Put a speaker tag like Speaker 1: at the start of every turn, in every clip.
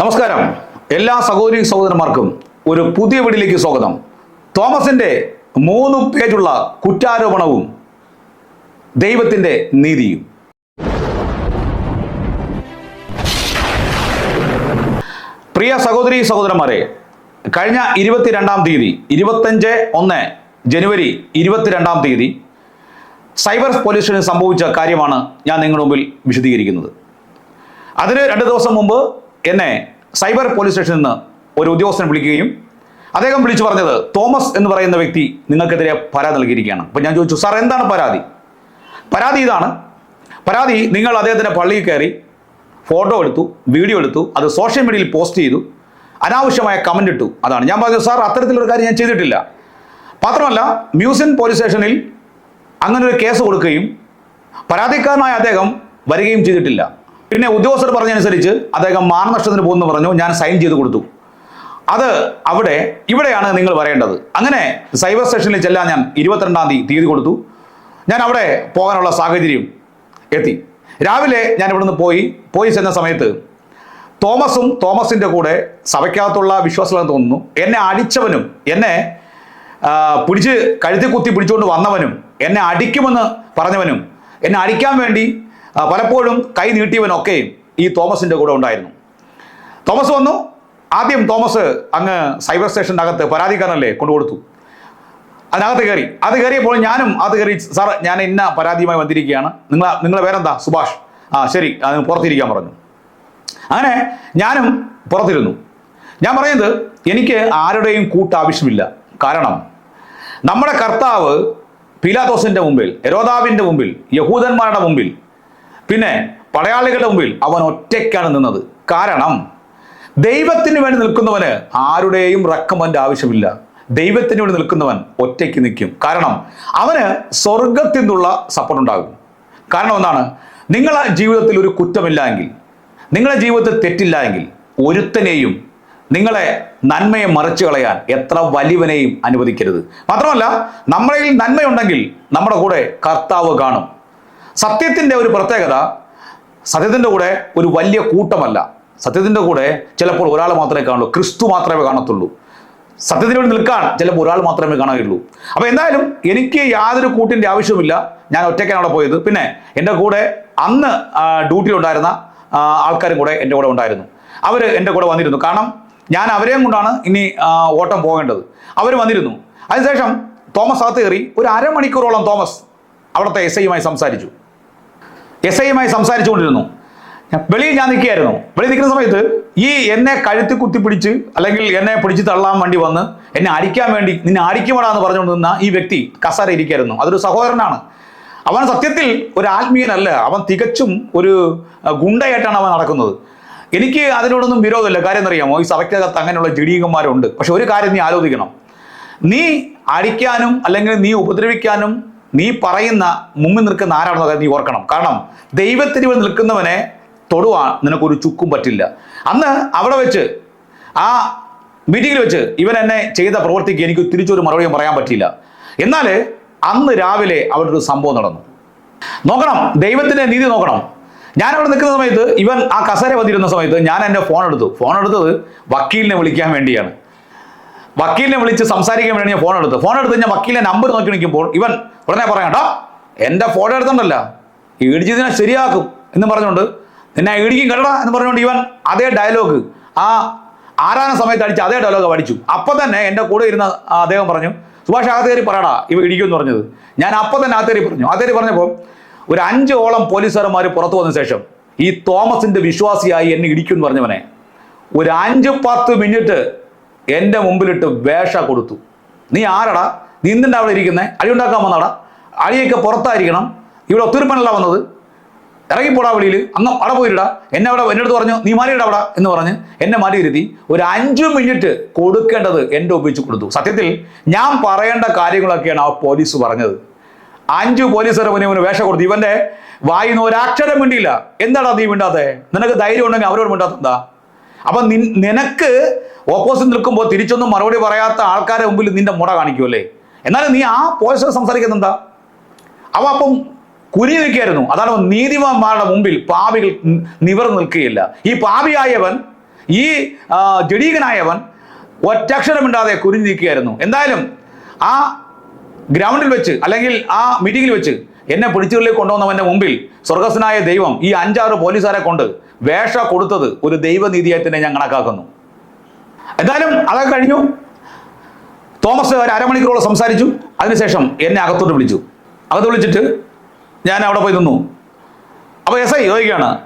Speaker 1: നമസ്കാരം. എല്ലാ സഹോദരി സഹോദരന്മാർക്കും ഒരു പുതിയ വീടിലേക്ക് സ്വാഗതം. തോമസിന്റെ മൂന്ന് പേജുള്ള കുറ്റാരോപണവും ദൈവത്തിന്റെ നീതിയും. പ്രിയ സഹോദരി സഹോദരന്മാരെ കഴിഞ്ഞ ഇരുപത്തിരണ്ടാം തീയതി ഇരുപത്തഞ്ച് ഒന്ന് ജനുവരി ഇരുപത്തിരണ്ടാം തീയതി സൈബർ പോലീസിന് സംഭവിച്ച കാര്യമാണ് ഞാൻ നിങ്ങളുടെ മുമ്പിൽ വിശദീകരിക്കുന്നത്. അതിന് രണ്ട് ദിവസം മുമ്പ് എന്നെ സൈബർ പോലീസ് സ്റ്റേഷനിൽ നിന്ന് ഒരു ഉദ്യോഗസ്ഥൻ വിളിക്കുകയും അദ്ദേഹം വിളിച്ചു പറഞ്ഞത് തോമസ് എന്ന് പറയുന്ന വ്യക്തി നിങ്ങൾക്കെതിരെ പരാതി നൽകിയിരിക്കുകയാണ്. അപ്പോൾ ഞാൻ ചോദിച്ചു സാർ എന്താണ് പരാതി? പരാതി ഇതാണ്. പരാതി നിങ്ങൾ അദ്ദേഹത്തിന്റെ പള്ളിയിൽ കയറി ഫോട്ടോ എടുത്തു വീഡിയോ എടുത്തു അത് സോഷ്യൽ മീഡിയയിൽ പോസ്റ്റ് ചെയ്തു അനാവശ്യമായ കമന്റ് ഇട്ടു. അതാണ്. ഞാൻ പറഞ്ഞത് സാർ അത്തരത്തിലൊരു കാര്യം ഞാൻ ചെയ്തിട്ടില്ല. മാത്രമല്ല മ്യൂസിയം പോലീസ് സ്റ്റേഷനിൽ അങ്ങനെ ഒരു കേസ് കൊടുക്കുകയും പരാതിക്കാരനായ അദ്ദേഹം വരികയും ചെയ്തിട്ടില്ല. പിന്നെ ഉദ്യോഗസ്ഥർ പറഞ്ഞനുസരിച്ച് അദ്ദേഹം മാനനഷ്ടത്തിന് പോകുന്നു പറഞ്ഞു ഞാൻ സൈൻ ചെയ്ത് കൊടുത്തു. അത് അവിടെ ഇവിടെയാണ് നിങ്ങൾ പറയേണ്ടത് അങ്ങനെ സൈബർ സ്റ്റേഷനിൽ ചെല്ലാൻ ഞാൻ ഇരുപത്തിരണ്ടാം തീയതി തീയതി കൊടുത്തു. ഞാൻ അവിടെ പോകാനുള്ള സാഹചര്യം എത്തി. രാവിലെ ഞാൻ ഇവിടുന്ന് പോയി പോയി ചെന്ന സമയത്ത് തോമസും തോമസിന്റെ കൂടെ സഭയ്ക്കകത്തുള്ള വിശ്വാസമെന്ന് തോന്നുന്നു. എന്നെ അടിച്ചവനും എന്നെ പിടിച്ച് കഴുത്തി കുത്തി പിടിച്ചുകൊണ്ട് വന്നവനും എന്നെ അടിക്കുമെന്ന് പറഞ്ഞവനും എന്നെ അടിക്കാൻ വേണ്ടി പലപ്പോഴും കൈ നീട്ടിയവനൊക്കെയും ഈ തോമസിന്റെ കൂടെ ഉണ്ടായിരുന്നു. തോമസ് വന്നു. ആദ്യം തോമസ് അങ്ങ് സൈബർ സ്റ്റേഷന്റെ അകത്ത് പരാതിക്കാരനല്ലേ കൊണ്ടുകൊടുത്തു. അതിനകത്ത് കയറി. അത് കയറിയപ്പോൾ ഞാനും അത് കയറി സാർ ഞാൻ ഇന്ന പരാതിയുമായി വന്നിരിക്കുകയാണ്. നിങ്ങൾ നിങ്ങളെ പേരെന്താ? സുഭാഷ്. ആ ശരി. അത് പുറത്തിരിക്കാൻ പറഞ്ഞു. അങ്ങനെ ഞാനും പുറത്തിരുന്നു. ഞാൻ പറയുന്നത് എനിക്ക് ആരുടെയും കൂട്ട് ആവശ്യമില്ല കാരണം നമ്മുടെ കർത്താവ് പീലാദോസിന്റെ മുമ്പിൽ എരോദാവിന്റെ മുമ്പിൽ യഹൂദന്മാരുടെ മുമ്പിൽ പിന്നെ പടയാളികളുടെ മുമ്പിൽ അവൻ ഒറ്റയ്ക്കാണ് നിന്നത്. കാരണം ദൈവത്തിന് വേണ്ടി നിൽക്കുന്നവന് ആരുടെയും റക്കമന്റെ ആവശ്യമില്ല. ദൈവത്തിന് വേണ്ടി നിൽക്കുന്നവൻ ഒറ്റയ്ക്ക് നിൽക്കും. കാരണം അവന് സ്വർഗത്തിൽ നിന്നുള്ള സപ്പോർട്ട് ഉണ്ടാകും. കാരണം ഒന്നാണ് നിങ്ങളെ ജീവിതത്തിൽ ഒരു കുറ്റമില്ല എങ്കിൽ നിങ്ങളുടെ ജീവിതത്തിൽ തെറ്റില്ല എങ്കിൽ ഒരുത്തനെയും നിങ്ങളെ നന്മയെ മറിച്ചു കളയാൻ എത്ര വലിയവനെയും അനുവദിക്കരുത്. മാത്രമല്ല നമ്മളിൽ നന്മയുണ്ടെങ്കിൽ നമ്മുടെ കൂടെ കർത്താവ് കാണും. സത്യത്തിന്റെ ഒരു പ്രത്യേകത സത്യത്തിന്റെ കൂടെ ഒരു വലിയ കൂട്ടമല്ല. സത്യത്തിന്റെ കൂടെ ചിലപ്പോൾ ഒരാൾ മാത്രമേ കാണുള്ളൂ. ക്രിസ്തു മാത്രമേ കാണത്തുള്ളൂ. സത്യത്തിന് വേണ്ടി നിൽക്കാൻ ചിലപ്പോൾ ഒരാൾ മാത്രമേ കാണുകയുള്ളൂ അപ്പോൾ എന്തായാലും എനിക്ക് യാതൊരു കൂട്ടിന്റെ ആവശ്യമില്ല ഞാൻ ഒറ്റയ്ക്കാണ് അവിടെ പോയത്. പിന്നെ എന്റെ കൂടെ അന്ന് ഡ്യൂട്ടിയിലുണ്ടായിരുന്ന ആൾക്കാരും കൂടെ എന്റെ കൂടെ ഉണ്ടായിരുന്നു. അവർ എന്റെ കൂടെ വന്നിരുന്നു. കാരണം ഞാൻ അവരെയും കൊണ്ടാണ് ഇനി ഓട്ടം പോകേണ്ടത്. അവർ വന്നിരുന്നു. അതിനുശേഷം തോമസ് അകത്ത് കയറി ഒരു അരമണിക്കൂറോളം തോമസ് അവിടുത്തെ എസ് ഐയുമായി സംസാരിച്ചു. എസ് ഐയുമായി സംസാരിച്ചുകൊണ്ടിരുന്നു. വെളിയിൽ ഞാൻ നിൽക്കുകയായിരുന്നു. വെളിയിൽ നിൽക്കുന്ന സമയത്ത് ഈ എന്നെ കഴുത്തി പിടിച്ച് അല്ലെങ്കിൽ എന്നെ പിടിച്ച് തള്ളാൻ വേണ്ടി വന്ന് എന്നെ അടിക്കാൻ വേണ്ടി നിന്നെ അടിക്കുമടാ എന്ന് പറഞ്ഞുകൊണ്ട് നിന്ന ഈ വ്യക്തി കസാര ഇരിക്കായിരുന്നു അതൊരു സഹോദരനാണ്. അവൻ സത്യത്തിൽ ഒരു ആത്മീയനല്ല. അവൻ തികച്ചും ഒരു ഗുണ്ടയായിട്ടാണ് അവൻ നടക്കുന്നത്. എനിക്ക് അതിനോടൊന്നും വിരോധമില്ല. കാര്യം എന്നറിയാമോ ഈ സഭയ്ക്കകത്ത് അങ്ങനെയുള്ള ജഡീകന്മാരുണ്ട്. പക്ഷെ ഒരു കാര്യം നീ ആലോചിക്കണം. നീ അടിക്കാനും അല്ലെങ്കിൽ നീ ഉപദ്രവിക്കാനും നീ പറയുന്ന മുമ്പിൽ നിൽക്കുന്ന ആരാണെന്ന കാര്യം നീ ഓർക്കണം. കാരണം ദൈവത്തിന് നിൽക്കുന്നവനെ തൊടുവാൻ നിനക്കൊരു ചുക്കും പറ്റില്ല. അന്ന് അവിടെ വെച്ച് ആ മീറ്റിങ്ങിൽ വെച്ച് ഇവൻ എന്നെ ചെയ്ത പ്രവൃത്തിക്ക് എനിക്ക് തിരിച്ചൊരു മറുപടിയും പറയാൻ പറ്റിയില്ല. എന്നാൽ അന്ന് രാവിലെ അവിടെ ഒരു സംഭവം നടന്നു. നോക്കണം ദൈവത്തിന്റെ നീതി നോക്കണം. ഞാൻ അവിടെ നിൽക്കുന്ന സമയത്ത് ഇവൻ ആ കസേര വന്നിരുന്ന സമയത്ത് ഞാൻ എന്റെ ഫോൺ എടുത്തു. ഫോൺ എടുത്തത് വക്കീലിനെ വിളിക്കാൻ വേണ്ടിയാണ്. വക്കീലിനെ വിളിച്ച് സംസാരിക്കാൻ വേണ്ടി ഞാൻ ഫോൺ എടുത്തു ഫോൺ എടുത്ത് ഞാൻ വക്കീലിനെ നമ്പർ നോക്കി നിൽക്കുമ്പോൾ ഇവൻ ഉടനെ പറയാം കേട്ടോ എന്റെ ഫോട്ടോ എടുത്തണ്ടല്ല ഇടിച്ചതിനെ ശരിയാക്കും എന്ന് പറഞ്ഞുകൊണ്ട് നിന്നെ ഇടിക്കും കേട്ടടാ എന്ന് പറഞ്ഞുകൊണ്ട് ഇവൻ അതേ ഡയലോഗ് ആ ആരാന സമയത്ത് അടിച്ച് അതേ ഡയലോഗ് അടിച്ചു. അപ്പം തന്നെ എന്റെ കൂടെ ഇരുന്ന അദ്ദേഹം പറഞ്ഞു സുഭാഷ് അകത്ത് കയറി പറയടാ ഇവ ഇടിക്കും എന്ന് പറഞ്ഞത്. ഞാൻ അപ്പം തന്നെ അകത്തേരി പറഞ്ഞു. അകത്തേരി പറഞ്ഞപ്പോൾ ഒരു അഞ്ചോളം പോലീസുകാരന്മാർ പുറത്തു വന്ന ശേഷം ഈ തോമസിന്റെ വിശ്വാസിയായി എന്നെ ഇടിക്കും എന്ന് പറഞ്ഞവനെ. ഒരു അഞ്ച് പത്ത് മിനിറ്റ് എന്റെ മുമ്പിലിട്ട് വേഷ കൊടുത്തു. നീ ആരടാ? നീ എന്തിന്റെ അവിടെ അടി ഉണ്ടാക്കാൻ വന്നടാ. അടിയൊക്കെ പുറത്തായിരിക്കണം. ഇവിടെ ഒത്തുരുപ്പനല്ല വന്നത്. ഇറങ്ങിപ്പോടാ വെളിയിൽ അങ്ങ് അവിടെ പോയിടാ എന്നെ അവിടെ അടുത്ത് പറഞ്ഞു നീ മാറിയിട അവിടെ എന്ന് പറഞ്ഞ് എന്നെ മാറ്റി ഇരുത്തി ഒരു അഞ്ച് മിനിറ്റ് കൊടുക്കേണ്ടത് എന്റെ ഒപ്പിച്ച് കൊടുത്തു. സത്യത്തിൽ ഞാൻ പറയേണ്ട കാര്യങ്ങളൊക്കെയാണ് ആ പോലീസ് പറഞ്ഞത്. അഞ്ചു പോലീസുകാരെ മുന്നേ ഇവന് വേഷം കൊടുത്തു. ഇവന്റെ വായിന്ന് ഒരക്ഷരം മിണ്ടിയില്ല. എന്താടാ നീ മിണ്ടാത്തേ? നിനക്ക് ധൈര്യം ഉണ്ടെങ്കിൽ അവരോട് മിണ്ടാത്തെന്താ അപ്പൊ നിൻ- നിനക്ക് ഓപ്പോസിറ്റ് നിൽക്കുമ്പോൾ തിരിച്ചൊന്നും മറുപടി പറയാത്ത ആൾക്കാരെ മുമ്പിൽ നിന്റെ മുട കാണിക്കുമല്ലേ എന്നാലും നീ ആ പോലീസോട് സംസാരിക്കുന്നത് അവ അപ്പം കുരി നിൽക്കുകയായിരുന്നു. അതാണ് നീതിമാന്മാരുടെ മുമ്പിൽ പാപികൾ നിവർ നിൽക്കുകയില്ല. ഈ പാവിയായവൻ ഈ ജഡീകനായവൻ ഒറ്റക്ഷരമിണ്ടാതെ കുരിഞ്ഞു നിൽക്കുകയായിരുന്നു. എന്തായാലും ആ ഗ്രൗണ്ടിൽ വെച്ച് അല്ലെങ്കിൽ ആ മീറ്റിങ്ങിൽ വെച്ച് എന്നെ പിടിച്ചുകളിൽ കൊണ്ടുവന്നവന്റെ മുമ്പിൽ സ്വർഗസ്വനായ ദൈവം ഈ അഞ്ചാറ് പോലീസുകാരെ കൊണ്ട് വേഷ കൊടുത്തത് ഒരു ദൈവനീതിയായി തന്നെ ഞാൻ കണക്കാക്കുന്നു. എന്തായാലും അതൊക്കെ കഴിഞ്ഞു. തോമസ് ഒരു അരമണിക്കൂറോളം സംസാരിച്ചു. അതിനുശേഷം എന്നെ അകത്തോട്ട് വിളിച്ചു. അകത്ത് വിളിച്ചിട്ട് ഞാൻ അവിടെ പോയി നിന്നു. അപ്പോൾ എസ് ഐ ചോദിക്കുകയാണ്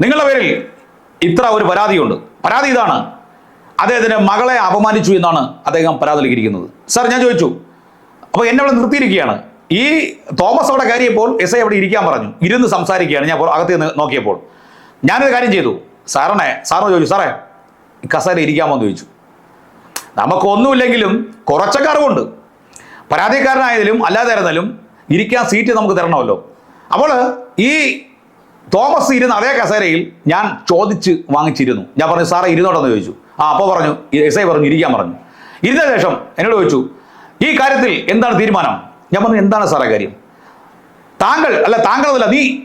Speaker 1: നിങ്ങളുടെ പേരിൽ ഇത്ര ഒരു പരാതിയുണ്ട്. പരാതി ഇതാണ്. അദ്ദേഹത്തിന് മകളെ അപമാനിച്ചു എന്നാണ് അദ്ദേഹം പരാതി നൽകിയിരിക്കുന്നത് സാർ ഞാൻ ചോദിച്ചു അപ്പോൾ എന്നെ അവിടെ നിർത്തിയിരിക്കുകയാണ്. ഈ തോമസ് അവിടെ കയറിയപ്പോൾ എസ് ഐ അവിടെ ഇരിക്കാൻ പറഞ്ഞു. ഇരുന്ന് സംസാരിക്കുകയാണ്. ഞാൻ അകത്ത് നോക്കിയപ്പോൾ. ഞാനൊരു കാര്യം ചെയ്തു. സാറിനെ സാറോ ചോദിച്ചു സാറേ കസേര ഇരിക്കാമോ? എന്ന് ചോദിച്ചു. നമുക്കൊന്നുമില്ലെങ്കിലും കുറച്ചൊക്കെ അറിവുണ്ട്. പരാതിക്കാരനായതിലും അല്ലാതായിരുന്നാലും ഇരിക്കാൻ സീറ്റ് നമുക്ക് തരണമല്ലോ. അപ്പോൾ ഈ തോമസ് ഇരുന്ന അതേ കസേരയിൽ ഞാൻ ചോദിച്ച് വാങ്ങിച്ചിരുന്നു. ഞാൻ പറഞ്ഞു സാറേ ഇരുന്നോട്ടെന്ന് ചോദിച്ചു. ആ അപ്പോൾ പറഞ്ഞു എസ് ഐ പറഞ്ഞു ഇരിക്കാൻ പറഞ്ഞു. ഇരുന്ന ശേഷം എന്നോട് ചോദിച്ചു ഈ കാര്യത്തിൽ എന്താണ് തീരുമാനം? ഞാൻ പറഞ്ഞു എന്താണ് സാറേ കാര്യം? താങ്കൾ അല്ല താങ്കളല്ല നീ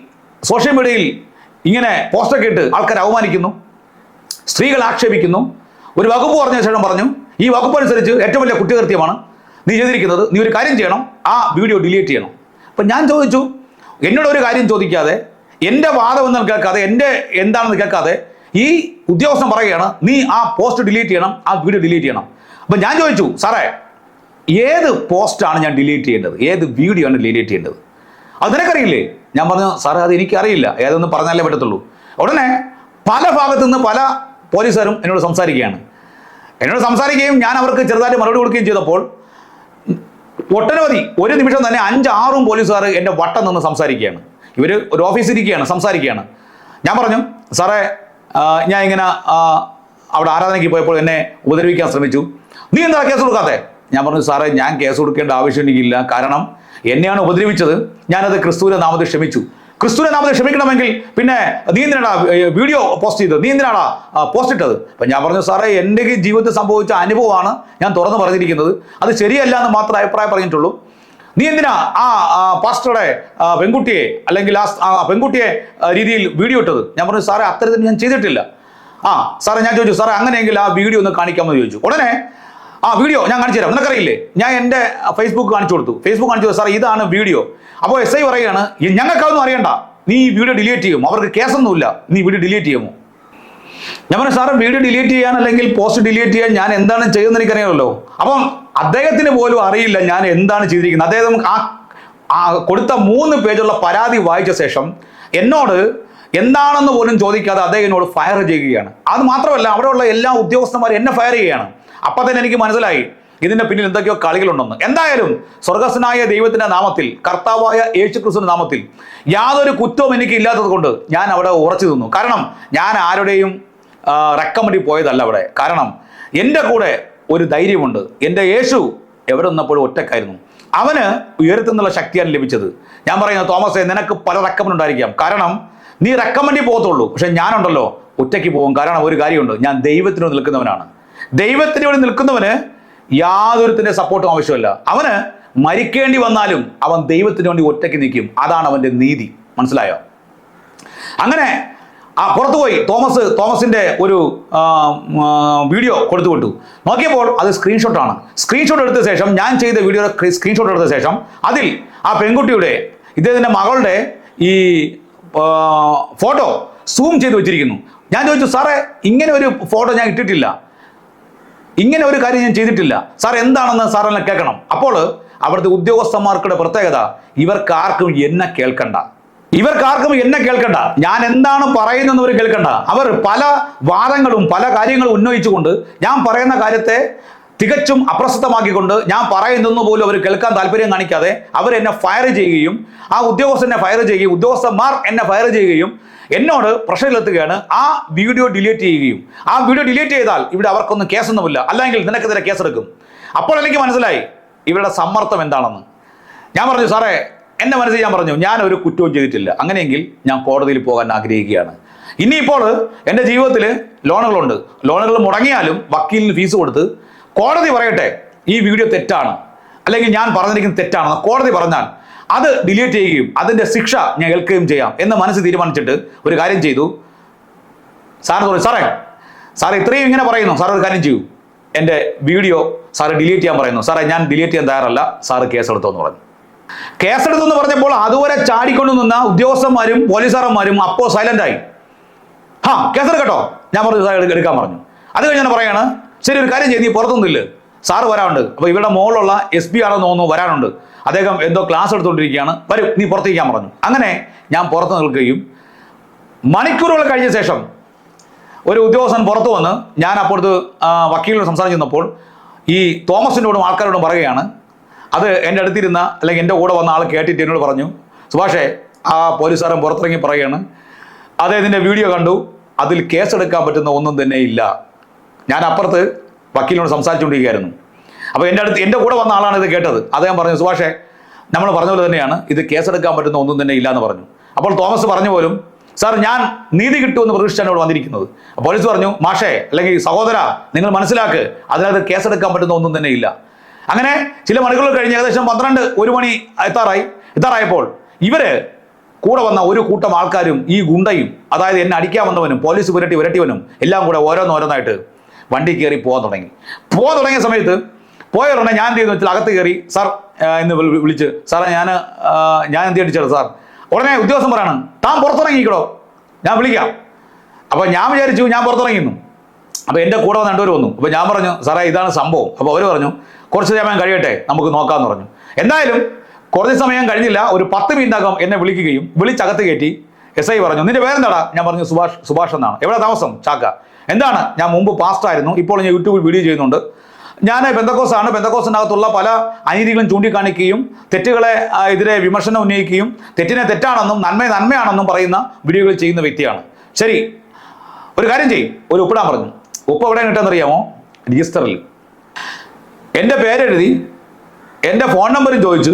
Speaker 1: സോഷ്യൽ മീഡിയയിൽ ഇങ്ങനെ പോസ്റ്റൊക്കെ കേട്ട് ആൾക്കാർ അവമാനിക്കുന്നു. സ്ത്രീകൾ ആക്ഷേപിക്കുന്നു. ഒരു വകുപ്പ് പറഞ്ഞ ശേഷം പറഞ്ഞു ഈ വകുപ്പ് അനുസരിച്ച് ഏറ്റവും വലിയ കുറ്റകൃത്യമാണ് നീ ചെയ്തിരിക്കുന്നത്. നീ ഒരു കാര്യം ചെയ്യണം. ആ വീഡിയോ ഡിലീറ്റ് ചെയ്യണം. അപ്പം ഞാൻ ചോദിച്ചു എന്നോട് ഒരു കാര്യം ചോദിക്കാതെ എന്റെ വാദമൊന്നും കേൾക്കാതെ എന്റെ എന്താണെന്ന് കേൾക്കാതെ ഈ ഉദ്യോഗസ്ഥൻ പറയുകയാണ് നീ ആ പോസ്റ്റ് ഡിലീറ്റ് ചെയ്യണം ആ വീഡിയോ ഡിലീറ്റ് ചെയ്യണം. അപ്പം ഞാൻ ചോദിച്ചു സാറേ ഏത് പോസ്റ്റാണ് ഞാൻ ഡിലീറ്റ് ചെയ്യേണ്ടത്? ഏത് വീഡിയോ ആണ് ഡിലീറ്റ് ചെയ്യേണ്ടത്? അത് നിനക്കറിയില്ലേ ഞാൻ പറഞ്ഞു സാറേ അത് എനിക്കറിയില്ല. ഏതെന്ന് പറഞ്ഞാലേ പറ്റത്തുള്ളൂ. ഉടനെ പല ഭാഗത്തു നിന്ന് പല പോലീസുകാരും എന്നോട് സംസാരിക്കുകയാണ്. എന്നോട് സംസാരിക്കുകയും ഞാൻ അവർക്ക് ചെറുതായിട്ട് മറുപടി കൊടുക്കുകയും ചെയ്തപ്പോൾ ഒട്ടനവധി ഒരു നിമിഷം തന്നെ അഞ്ചാറും പോലീസുകാർ എന്റെ വട്ടം നിന്ന് സംസാരിക്കുകയാണ്. ഇവർ ഒരു ഓഫീസിൽ ഇരിക്കുകയാണ് സംസാരിക്കുകയാണ്. ഞാൻ പറഞ്ഞു സാറേ ഞാൻ ഇങ്ങനെ അവിടെ ആരാധനയ്ക്ക് പോയപ്പോൾ എന്നെ ഉപദ്രവിക്കാൻ ശ്രമിച്ചു. നീ എന്താ കേസ് കൊടുക്കാത്തെ? ഞാൻ പറഞ്ഞു സാറേ ഞാൻ കേസ് കൊടുക്കേണ്ട ആവശ്യം എനിക്കില്ല. കാരണം എന്നെയാണ് ഉപദ്രവിച്ചത്. ഞാനത് ക്രിസ്തുവിന്റെ നാമത്തിൽ ക്ഷമിച്ചു. ക്രിസ്തുവിനെ നാമത്തെ ക്ഷമിക്കണമെങ്കിൽ പിന്നെ നീ എന്തിനാടാ വീഡിയോ പോസ്റ്റ് ചെയ്തത്? നീ എന്തിനാടാ പോസ്റ്റ് ഇട്ടത്? അപ്പം ഞാൻ പറഞ്ഞു സാറേ എന്റെ ജീവിതത്തിൽ സംഭവിച്ച അനുഭവമാണ് ഞാൻ തുറന്നു പറഞ്ഞിരിക്കുന്നത്. അത് ശരിയല്ല എന്ന് മാത്രമേ അഭിപ്രായം പറഞ്ഞിട്ടുള്ളൂ. നീ എന്തിനാ ആ പാസ്റ്ററുടെ പെൺകുട്ടിയെ അല്ലെങ്കിൽ ആ പെൺകുട്ടിയെ രീതിയിൽ വീഡിയോ ഇട്ടത്? ഞാൻ പറഞ്ഞു സാറേ അത്തരത്തിൽ ഞാൻ ചെയ്തിട്ടില്ല. ആ സാറേ ഞാൻ ചോദിച്ചു സാറേ അങ്ങനെയെങ്കിൽ ആ വീഡിയോ ഒന്ന് കാണിക്കാമെന്ന് ചോദിച്ചു. ഉടനെ ആ വീഡിയോ ഞാൻ കാണിച്ചു തരാം. നിനക്കറിയില്ലേ? ഞാൻ എന്റെ ഫേസ്ബുക്ക് കാണിച്ചു കൊടുത്തു. ഫേസ്ബുക്ക് കാണിച്ചു സാറേ ഇതാണ് വീഡിയോ അപ്പോൾ എസ് ഐ പറയുകയാണ് "ഈ ഞങ്ങൾക്കതൊന്നും അറിയണ്ട. നീ ഈ വീഡിയോ ഡിലീറ്റ് ചെയ്യും അവർക്ക് കേസൊന്നുമില്ല. നീ വീഡിയോ ഡിലീറ്റ് ചെയ്യുമോ? ഞാൻ പറഞ്ഞു സാറ് വീഡിയോ ഡിലീറ്റ് ചെയ്യാൻ അല്ലെങ്കിൽ പോസ്റ്റ് ഡിലീറ്റ് ചെയ്യാൻ ഞാൻ എന്താണ് ചെയ്യുന്നത് എനിക്കറിയാമല്ലോ. അപ്പം അദ്ദേഹത്തിന് പോലും അറിയില്ല ഞാൻ എന്താണ് ചെയ്തിരിക്കുന്നത്. അദ്ദേഹം ആ കൊടുത്ത മൂന്ന് പേജുള്ള പരാതി വായിച്ച ശേഷം എന്നോട് എന്താണെന്ന് പോലും ചോദിക്കാതെ അദ്ദേഹം എന്നോട് ഫയർ ചെയ്യുകയാണ്. അത് മാത്രമല്ല അവിടെയുള്ള എല്ലാ ഉദ്യോഗസ്ഥന്മാരും എന്നെ ഫയർ ചെയ്യുകയാണ്. അപ്പം തന്നെ എനിക്ക് മനസ്സിലായി. ഇതിന്റെ പിന്നിൽ എന്തൊക്കെയോ കളികളുണ്ടെന്ന്. എന്തായാലും സ്വർഗസ്വനായ ദൈവത്തിന്റെ നാമത്തിൽ കർത്താവായ യേശു ക്രിസ്തുവിന്റെ നാമത്തിൽ യാതൊരു കുറ്റവും എനിക്ക് ഇല്ലാത്തത് കൊണ്ട് ഞാൻ അവിടെ ഉറച്ചു നിന്നു. കാരണം ഞാൻ ആരുടെയും റെക്കമെൻഡിൽ പോയതല്ല അവിടെ. കാരണം എന്റെ കൂടെ ഒരു ധൈര്യമുണ്ട്. എന്റെ യേശു എവിടെ നിന്നപ്പോഴും ഒറ്റക്കായിരുന്നു അവന് ഉയരത്തുനിന്നുള്ള ശക്തിയാണ് ലഭിച്ചത്. ഞാൻ പറയുന്നത് തോമസേ നിനക്ക് പല റെക്കമെൻഡ് ഉണ്ടായിരിക്കാം. കാരണം നീ റെക്കമെൻഡിൽ പോകത്തുള്ളൂ. പക്ഷെ ഞാനുണ്ടല്ലോ ഒറ്റയ്ക്ക് പോകും. കാരണം ഒരു കാര്യമുണ്ട് ഞാൻ ദൈവത്തിനോട് നിൽക്കുന്നവനാണ്. ദൈവത്തിന് വേണ്ടി നിൽക്കുന്നവന് യാതൊരുത്തിന്റെ സപ്പോർട്ടും ആവശ്യമില്ല. അവന് മരിക്കേണ്ടി വന്നാലും അവൻ ദൈവത്തിന് വേണ്ടി ഒറ്റയ്ക്ക് നിൽക്കും. അതാണ് അവന്റെ നീതി. മനസ്സിലായോ? അങ്ങനെ ആ പുറത്തു പോയി തോമസ് തോമസിന്റെ ഒരു വീഡിയോ കൊടുത്തു വിട്ടു നോക്കിയപ്പോൾ അത് സ്ക്രീൻഷോട്ടാണ് സ്ക്രീൻഷോട്ട് എടുത്ത ശേഷം ഞാൻ ചെയ്ത വീഡിയോ സ്ക്രീൻഷോട്ട് എടുത്ത ശേഷം അതിൽ ആ പെൺകുട്ടിയുടെ ഇദ്ദേഹത്തിന്റെ മകളുടെ ഈ ഫോട്ടോ സൂം ചെയ്ത് വെച്ചിരിക്കുന്നു. ഞാൻ ചോദിച്ചു സാറേ ഇങ്ങനെ ഒരു ഫോട്ടോ ഞാൻ ഇട്ടിട്ടില്ല. ഇങ്ങനെ ഒരു കാര്യം ഞാൻ ചെയ്തിട്ടില്ല. സാർ എന്താണെന്ന് സാർ കേൾക്കണം. അപ്പോൾ അവിടുത്തെ ഉദ്യോഗസ്ഥന്മാർക്കുടെ പ്രത്യേകത ഇവർക്ക് ആർക്കും എന്നെ കേൾക്കണ്ട. ഇവർക്ക് ആർക്കും എന്നെ കേൾക്കണ്ട. ഞാൻ എന്താണ് പറയുന്നതെന്ന് അവർ കേൾക്കണ്ട. അവർ പല വാദങ്ങളും പല കാര്യങ്ങളും ഉന്നയിച്ചുകൊണ്ട് ഞാൻ പറയുന്ന കാര്യത്തെ തികച്ചും അപ്രസക്തമാക്കിക്കൊണ്ട് ഞാൻ പറയുന്നതെന്ന് പോലും അവർ കേൾക്കാൻ താല്പര്യം കാണിക്കാതെ അവർ എന്നെ ഫയർ ചെയ്യുകയും ആ ഉദ്യോഗസ്ഥനെ ഫയർ ചെയ്യുകയും ഉദ്യോഗസ്ഥന്മാർ എന്നെ ഫയർ ചെയ്യുകയും എന്നോട് പ്രഷറിലെത്തുകയാണ് ആ വീഡിയോ ഡിലീറ്റ് ചെയ്യുകയും. ആ വീഡിയോ ഡിലീറ്റ് ചെയ്താൽ ഇവിടെ അവർക്കൊന്നും കേസൊന്നുമില്ല അല്ലെങ്കിൽ നിനക്കെതിരെ കേസെടുക്കും അപ്പോൾ എനിക്ക് മനസ്സിലായി ഇവരുടെ സമ്മർദ്ദം എന്താണെന്ന്. ഞാൻ പറഞ്ഞു സാറേ എന്റെ മനസ്സിൽ ഞാൻ പറഞ്ഞു ഞാൻ ഒരു കുറ്റവും ചെയ്തിട്ടില്ല. അങ്ങനെയെങ്കിൽ ഞാൻ കോടതിയിൽ പോകാൻ ആഗ്രഹിക്കുകയാണ്. ഇനിയിപ്പോൾ എന്റെ ജീവിതത്തിൽ ലോണുകളുണ്ട് ലോണുകൾ മുടങ്ങിയാലും വക്കീലിന് ഫീസ് കൊടുത്ത് കോടതി പറയട്ടെ ഈ വീഡിയോ തെറ്റാണ്. അല്ലെങ്കിൽ ഞാൻ പറഞ്ഞിരിക്കുന്നത് തെറ്റാണെന്ന് കോടതി പറഞ്ഞാൽ അത് ഡിലീറ്റ് ചെയ്യുകയും അതിന്റെ ശിക്ഷ ഞാൻ ഏൽക്കുകയും ചെയ്യാം എന്ന് മനസ്സ് തീരുമാനിച്ചിട്ട് ഒരു കാര്യം ചെയ്തു. സാർ തോന്നി സാറേ സാർ ഇത്രയും ഇങ്ങനെ പറയുന്നു. സാർ ഒരു കാര്യം ചെയ്യൂ. എന്റെ വീഡിയോ സാറ് ഡിലീറ്റ് ചെയ്യാൻ പറയുന്നു. സാറേ ഞാൻ ഡിലീറ്റ് ചെയ്യാൻ തയ്യാറല്ല. സാറ് കേസെടുത്തോന്ന് പറഞ്ഞു. കേസെടുത്തു എന്ന് പറഞ്ഞപ്പോൾ അതുവരെ ചാടിക്കൊണ്ടു നിന്ന ഉദ്യോഗസ്ഥന്മാരും പോലീസുകാരന്മാരും അപ്പോൾ സൈലന്റ് ആയി. ഹാ കേസെടുക്കട്ടോ ഞാൻ പറഞ്ഞു സാർ എടുക്കാൻ പറഞ്ഞു. അത് കഴിഞ്ഞാൽ പറയാണ് ശരി ഒരു കാര്യം ചെയ്ത് നീ പുറത്തൊന്നുമില്ല. സാറ് വരാനുണ്ട് അപ്പോൾ ഇവിടെ മോളുള്ള എസ് പി ആണെന്ന് തോന്നുന്നു വരാനുണ്ട് അദ്ദേഹം എന്തോ ക്ലാസ് എടുത്തുകൊണ്ടിരിക്കുകയാണ്. വരും നീ പുറത്തേക്കാൻ പറഞ്ഞു. അങ്ങനെ ഞാൻ പുറത്ത് നിൽക്കുകയും മണിക്കൂറുകൾ കഴിഞ്ഞ ശേഷം ഒരു ഉദ്യോഗസ്ഥൻ പുറത്തു വന്ന് ഞാൻ അപ്പോഴത്ത് ആ, വക്കീലിനോട് സംസാരിച്ചിരുന്നപ്പോൾ ഈ തോമസിനോടും ആൾക്കാരോടും പറയുകയാണ്. അത് എന്റെ അടുത്തിരുന്ന അല്ലെങ്കിൽ എന്റെ കൂടെ വന്ന ആൾ കേട്ടിട്ട് എന്നോട് പറഞ്ഞു സുഭാഷേ ആ പോലീസുകാരൻ പുറത്തിറങ്ങി പറയുകയാണ്. അദ്ദേഹത്തിന്റെ വീഡിയോ കണ്ടു. അതിൽ കേസെടുക്കാൻ പറ്റുന്ന ഒന്നും തന്നെ ഇല്ല. ഞാൻ അപ്പുറത്ത് വക്കീലിനോട് സംസാരിച്ചുകൊണ്ടിരിക്കുകയായിരുന്നു. അപ്പോൾ എന്റെ അടുത്ത് എന്റെ കൂടെ വന്ന ആളാണ് ഇത് കേട്ടത്. അദ്ദേഹം പറഞ്ഞു സുഭാഷേ നമ്മൾ പറഞ്ഞ പോലെ തന്നെയാണ് ഇത് കേസെടുക്കാൻ പറ്റുന്ന ഒന്നും തന്നെ ഇല്ല എന്ന് പറഞ്ഞു. അപ്പോൾ തോമസ് പറഞ്ഞു പോലും സാർ ഞാൻ നീതി കിട്ടുമെന്ന് പ്രതീക്ഷിച്ചാണ് ഇവിടെ വന്നിരിക്കുന്നത്. പോലീസ് പറഞ്ഞു മാഷേ അല്ലെങ്കിൽ സഹോദര നിങ്ങൾ മനസ്സിലാക്ക് അതിനകത്ത് കേസെടുക്കാൻ പറ്റുന്ന ഒന്നും തന്നെ ഇല്ല. അങ്ങനെ ചില മണിക്കൂർ കഴിഞ്ഞ് ഏകദേശം പന്ത്രണ്ട് ഒരു മണി എത്താറായി. എത്താറായപ്പോൾ ഇവർ കൂടെ വന്ന ഒരു കൂട്ടം ആൾക്കാരും ഈ ഗുണ്ടയും അതായത് എന്നെ അടിക്കാൻ വന്നവനും പോലീസ് പുരട്ടി വിരട്ടിവനും എല്ലാം കൂടെ ഓരോന്നോരോന്നായിട്ട് വണ്ടി കയറി പോകാൻ തുടങ്ങി. പോകാൻ തുടങ്ങിയ സമയത്ത് പോയ ഉടനെ ഞാൻ എന്ത് ചെയ്യുന്നു വെച്ചാൽ അകത്ത് കയറി സാർ എന്ന് വിളി- വിളിച്ച് സാറേ ഞാൻ ഞാൻ എന്ത് അടിച്ചത് സാർ? ഉടനെ ഉദ്യോഗസ്ഥൻ പറയാണ് താൻ പുറത്തിറങ്ങിക്കടോ? ഞാൻ വിളിക്കാം. അപ്പോൾ ഞാൻ വിചാരിച്ചു ഞാൻ പുറത്തിറങ്ങിയിരുന്നു. അപ്പോൾ എന്റെ കൂടെ വന്ന് രണ്ടുപേർ വന്നു. അപ്പോൾ ഞാൻ പറഞ്ഞു സാറേ ഇതാണ് സംഭവം. അപ്പോൾ അവർ പറഞ്ഞു കുറച്ച് സമയം കഴിയട്ടെ നമുക്ക് നോക്കാമെന്ന് പറഞ്ഞു. എന്തായാലും കുറച്ച് സമയം കഴിഞ്ഞില്ല. ഒരു പത്ത് മിനിറ്റകം എന്നെ വിളിക്കുകയും വിളിച്ചകത്ത് കയറ്റി എസ് ഐ പറഞ്ഞു. നിന്റെ പേരെന്താടാ? ഞാൻ പറഞ്ഞു സുഭാഷ് സുഭാഷ് എന്നാണ്. എവിടെ താമസം? ചാക്ക. എന്താണ്? ഞാൻ മുമ്പ് പാസ്റ്റായിരുന്നു ഇപ്പോൾ ഞാൻ യൂട്യൂബിൽ വീഡിയോ ചെയ്യുന്നുണ്ട്. ഞാൻ ബന്ധക്കോസാണ്. ബന്ധക്കോസിനകത്തുള്ള പല അനീതികളും ചൂണ്ടിക്കാണിക്കുകയും തെറ്റുകളെ എതിരെ വിമർശനം ഉന്നയിക്കുകയും തെറ്റിനെ തെറ്റാണെന്നും നന്മ നന്മയാണെന്നും പറയുന്ന വീഡിയോകൾ ചെയ്യുന്ന വ്യക്തിയാണ്. ശരി ഒരു കാര്യം ചെയ്യും. ഒരു ഒപ്പിടാൻ പറഞ്ഞു. ഒപ്പ് എവിടെ കിട്ടാന്നറിയാമോ രജിസ്റ്ററിൽ എന്റെ പേരെഴുതി എന്റെ ഫോൺ നമ്പറും ചോദിച്ചു.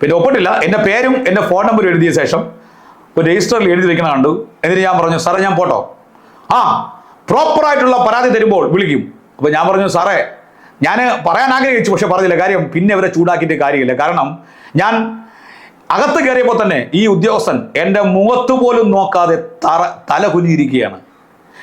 Speaker 1: പിന്നെ ഒപ്പിട്ടില്ല. എന്റെ പേരും എന്റെ ഫോൺ നമ്പറും എഴുതിയ ശേഷം ഒരു രജിസ്റ്ററിൽ എഴുതി വെക്കുന്ന കണ്ടു. എന്നിട്ട് ഞാൻ പറഞ്ഞു സാറേ ഞാൻ പോട്ടോ. ആ പ്രോപ്പറായിട്ടുള്ള പരാതി തരുമ്പോൾ വിളിക്കും. അപ്പോൾ ഞാൻ പറഞ്ഞു സാറേ ഞാൻ പറയാൻ ആഗ്രഹിച്ചു പക്ഷെ പറഞ്ഞില്ല. കാര്യം പിന്നെ അവരെ ചൂടാക്കിയിട്ട് കാര്യമില്ല. കാരണം ഞാൻ അകത്ത് കയറിയപ്പോൾ തന്നെ ഈ ഉദ്യോഗസ്ഥൻ എന്റെ മുഖത്ത് പോലും നോക്കാതെ തറ തല കുനിയിരിക്കുകയാണ്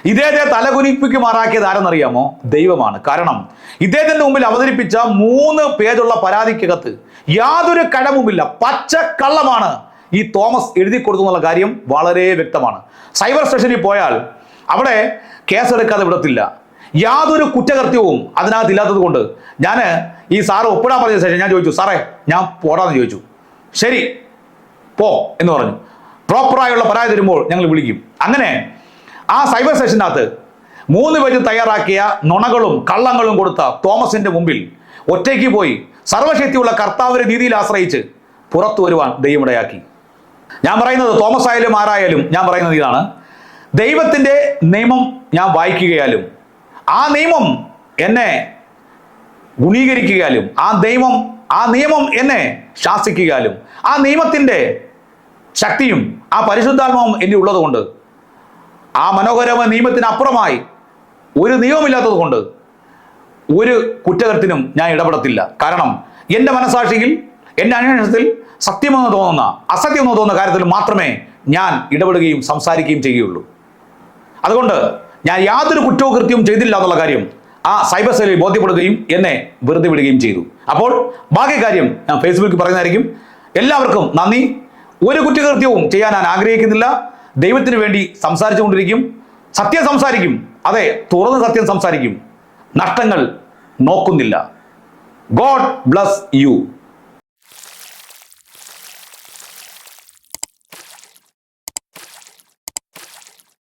Speaker 1: ഇദ്ദേഹത്തെ തലകുനിപ്പിക്കുമാറാക്കിയത് ആരെന്നറിയാമോ? ദൈവമാണ്. കാരണം ഇദ്ദേഹത്തിന്റെ മുമ്പിൽ അവതരിപ്പിച്ച മൂന്ന് പേജുള്ള പരാതിക്കകത്ത് യാതൊരു കഴവുമില്ല. പച്ച കള്ളമാണ് ഈ തോമസ് എഴുതി കൊടുത്തു എന്നുള്ള കാര്യം വളരെ വ്യക്തമാണ്. സൈബർ സ്റ്റേഷനിൽ പോയാൽ അവിടെ കേസെടുക്കാതെ വിടത്തില്ല. യാതൊരു കുറ്റകൃത്യവും അതിനകത്ത് ഇല്ലാത്തത് കൊണ്ട് ഞാൻ ഈ സാറ് ഒപ്പിടാൻ പറഞ്ഞ ശേഷം ഞാൻ ചോദിച്ചു സാറേ ഞാൻ പോടാന്ന് ചോദിച്ചു. ശരി പോ എന്ന് പറഞ്ഞു. പ്രോപ്പറായുള്ള പരാതി തരുമ്പോൾ ഞങ്ങൾ വിളിക്കും. അങ്ങനെ ആ സൈബർ സ്റ്റേഷനകത്ത് മൂന്ന് പേര് തയ്യാറാക്കിയ നുണകളും കള്ളങ്ങളും കൊടുത്ത തോമസിന്റെ മുമ്പിൽ ഒറ്റയ്ക്ക് പോയി സർവശക്തിയുള്ള കർത്താവിന്റെ നീതിയിൽ ആശ്രയിച്ച് പുറത്തു വരുവാൻ ദൈവമിടയാക്കി. ഞാൻ പറയുന്നത് തോമസ് ആയാലും ആരായാലും ഞാൻ പറയുന്നത് ഇതാണ്. ദൈവത്തിന്റെ നിയമം ഞാൻ വായിക്കുകയാലും ആ നിയമം എന്നെ ഗുണീകരിക്കുകയാലും ആ ദൈവം ആ നിയമം എന്നെ ശാസിക്കുകയാലും ആ നിയമത്തിന്റെ ശക്തിയും ആ പരിശുദ്ധാത്മാവും എന്നിൽ ഉള്ളതുകൊണ്ട് ആ മനോഹരമായ നിയമത്തിനപ്പുറമായി ഒരു നിയമമില്ലാത്തത് കൊണ്ട് ഒരു കുറ്റകൃത്തിനും ഞാൻ ഇടപെടത്തില്ല. കാരണം എന്റെ മനസാക്ഷിയിൽ എന്റെ അന്വേഷണത്തിൽ സത്യമെന്ന് തോന്നുന്ന അസത്യമെന്ന് തോന്നുന്ന കാര്യത്തിൽ മാത്രമേ ഞാൻ ഇടപെടുകയും സംസാരിക്കുകയും ചെയ്യുകയുള്ളൂ. അതുകൊണ്ട് ഞാൻ യാതൊരു കുറ്റകൃത്യവും ചെയ്തില്ല എന്നുള്ള കാര്യം ആ സൈബർ സെല്ലിൽ ബോധ്യപ്പെടുകയും എന്നെ വെറുതെ വിടുകയും ചെയ്തു. അപ്പോൾ ബാക്കി കാര്യം ഞാൻ ഫേസ്ബുക്കിൽ പറയുന്നതായിരിക്കും. എല്ലാവർക്കും നന്ദി. ഒരു കുറ്റകൃത്യവും ചെയ്യാൻ ഞാൻ ആഗ്രഹിക്കുന്നില്ല. ദൈവത്തിന് വേണ്ടി സംസാരിച്ചുകൊണ്ടിരിക്കും. സത്യം സംസാരിക്കും. അതെ തുറന്ന് സത്യം സംസാരിക്കും. നഷ്ടങ്ങൾ നോക്കുന്നില്ല. God bless you.